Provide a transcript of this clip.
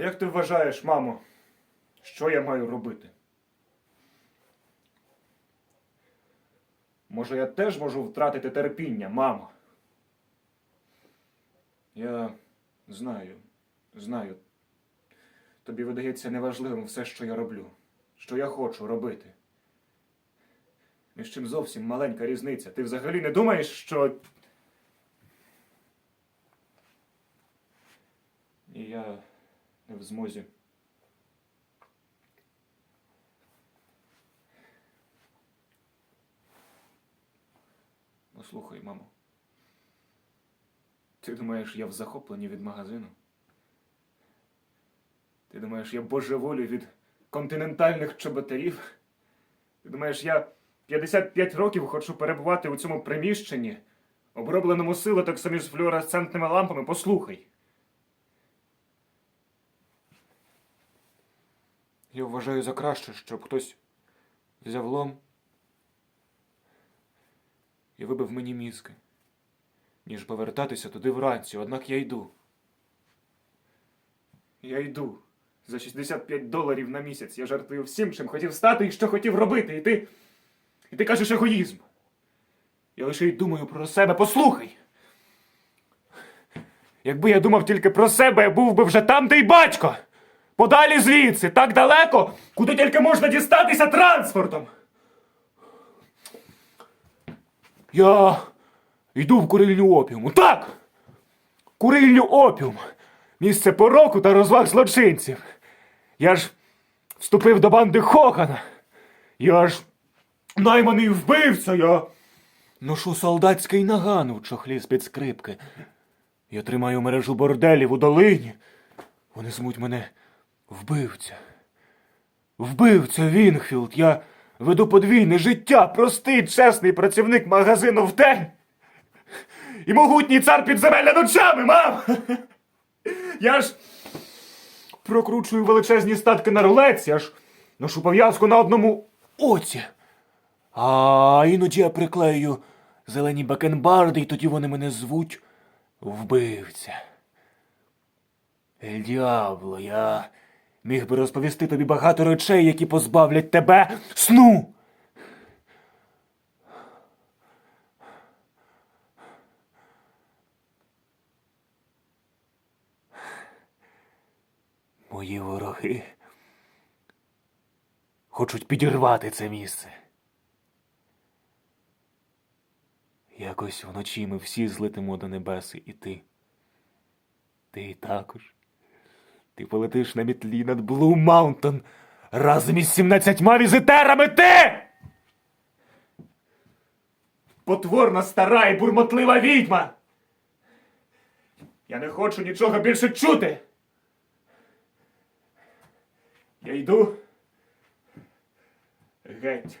Як ти вважаєш, мамо, що я маю робити? Може, я теж можу втратити терпіння, мамо? Я знаю, знаю. Тобі видається неважливим все, що я роблю, що я хочу робити. Між чим зовсім маленька різниця. Ти взагалі не думаєш, що. І я в змозі. Послухай, мамо. Ти думаєш, я в захопленні від магазину? Ти думаєш, я божеволю від континентальних чоботарів? Ти думаєш, я 55 років хочу перебувати у цьому приміщенні, обробленому силотоксом із флюоресцентними лампами? Послухай. Я вважаю за краще, щоб хтось взяв лом і вибив мені мізки, ніж повертатися туди вранці, однак я йду. Я йду. За 65 доларів на місяць я жартую всім, чим хотів стати і що хотів робити. І ти. І ти кажеш егоїзм. Я лише й думаю про себе. Послухай. Якби я думав тільки про себе, я був би вже там, де й батько. Подалі звідси, так далеко, куди тільки можна дістатися транспортом. Я йду в курильню опіуму. Так! Курильню опіум. Місце пороку та розваг злочинців. Я ж вступив до банди Хогана. Я ж найманий вбивця, я ношу солдатський наган у чохлі з-під скрипки. Я тримаю мережу борделів у долині. Вони звуть мене вбивця. Вбивця Вінхфілд. Я веду подвійне життя, простий, чесний працівник магазину в день. І могутній цар підземелля ночами, мам! Я ж прокручую величезні статки на рулеці, аж ношу пов'язку на одному оці. А іноді я приклею зелені бакенбарди, і тоді вони мене звуть вбивця. Ель я міг би розповісти тобі багато речей, які позбавлять тебе сну. Мої вороги хочуть підірвати це місце. Якось вночі ми всі злетимо до небеси, і ти. Ти також. Ти полетиш на мітлі над Блу Маунтон разом із сімнадцятьма візитерами ти! Потворна стара і бурмотлива відьма! Я не хочу нічого більше чути! Я йду. Геть.